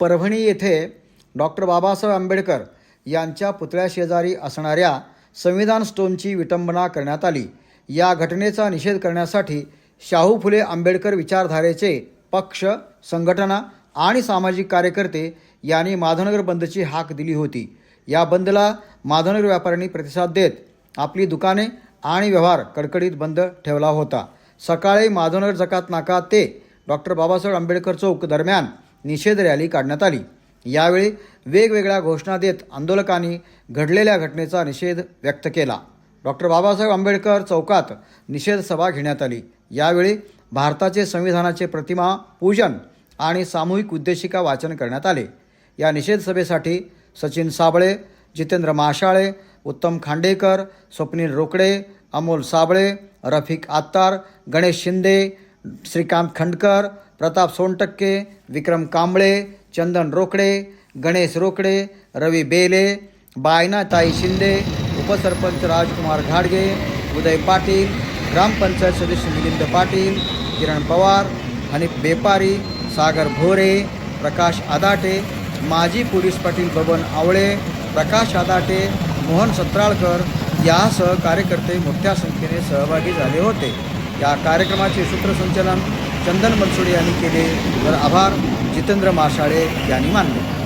परभणी येथे डॉक्टर बाबासाहेब आंबेडकर यांच्या पुतळ्याशेजारी असणाऱ्या संविधान स्टोनची विटंबना करण्यात आली. या घटनेचा निषेध करण्यासाठी शाहू फुले आंबेडकर विचारधारेचे पक्ष संघटना आणि सामाजिक कार्यकर्ते यांनी माधवनगर बंदची हाक दिली होती. या बंदला माधवनगर व्यापाऱ्यांनी प्रतिसाद देत आपली दुकाने आणि व्यवहार कडकडीत बंद ठेवला होता. सकाळी माधवनगर जकात नाका ते डॉक्टर बाबासाहेब आंबेडकर चौक दरम्यान निषेध रॅली काढण्यात आली. यावेळी वेगवेगळ्या घोषणा देत आंदोलकांनी घडलेल्या घटनेचा निषेध व्यक्त केला. डॉक्टर बाबासाहेब आंबेडकर चौकात निषेध सभा घेण्यात आली. यावेळी भारताचे संविधानाचे प्रतिमा पूजन आणि सामूहिक उद्देशिका वाचन करण्यात आले. या निषेध सभेसाठी सचिन साबळे जितेंद्र माशाळे उत्तम खांडेकर स्वप्नील रोकडे अमोल साबळे रफिक आत्तार गणेश शिंदे श्रीकांत खंडकर प्रताप सोनटक्के विक्रम कांबळे चंदन रोकडे गणेश रोकडे रवी बेले बायनाताई शिंदे उपसरपंच राजकुमार घाडगे उदय पाटील ग्रामपंचायत सदस्य मिलिंद पाटील किरण पवार हनीफ बेपारी सागर भोरे प्रकाश आदाटे माजी पोलीस पाटील बबन आवळे प्रकाश आदाटे मोहन सत्राळकर यासह कार्यकर्ते मोठ्या संख्येने सहभागी झाले होते. या कार्यक्रमाचे सूत्रसंचालन चंदन बनसोडे यांनी केले. तर आभार जितेंद्र माशाळे यांनी मानले.